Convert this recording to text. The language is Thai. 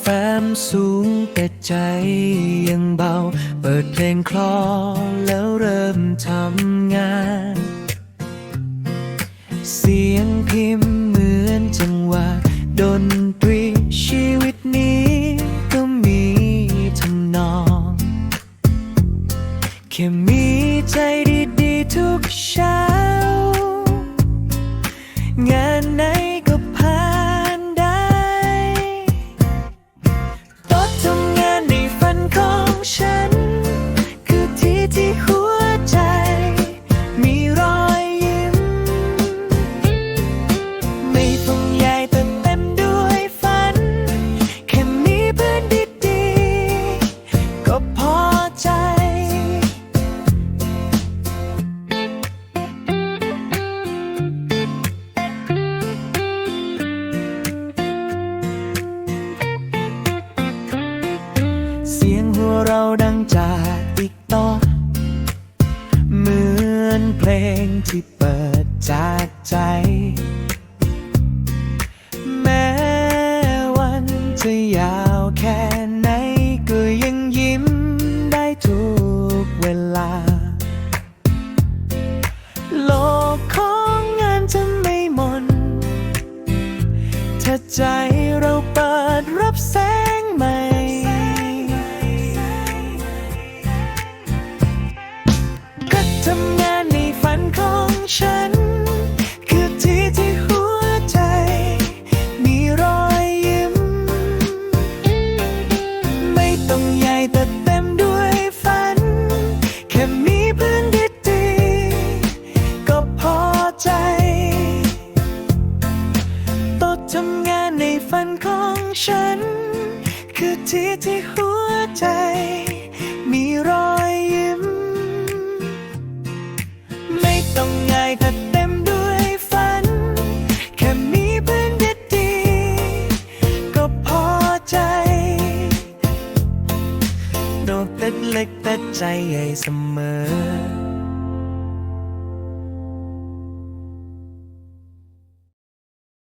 แฟ้มสูงแต่ใจยังเบา เปิดเพลงคลอแล้วเริ่มทำงาน เสียงพิมพ์เหมือนจังหวะดนตรีชีวิตนี้ก็มีทำนองแค่มีใจดีๆทุกเช้างานไหน เราดังจากอีกต่อเหมือนเพลงที่เปิดจากใจ แม้วันจะยาวแค่ไหน ก็ยังยิ้มได้ทุกเวลา โลกของงานจะไม่หมนถ้าใจ ทำงานในฝันของฉัน คือที่ที่หัวใจ มีรอยยิ้ม ไม่ต้องใหญ่แต่เต็มด้วยฝัน แค่มีเพื่อนดีๆก็พอใจโต๊ะทำงานในฝันของฉัน คือที่ที่หัวใจ ต้องง่ายแต่เต็มด้วยฝัน แค่มีเพื่อนดีๆก็พอใจโดดเล็กๆแต่ใจใหญ่เสมอ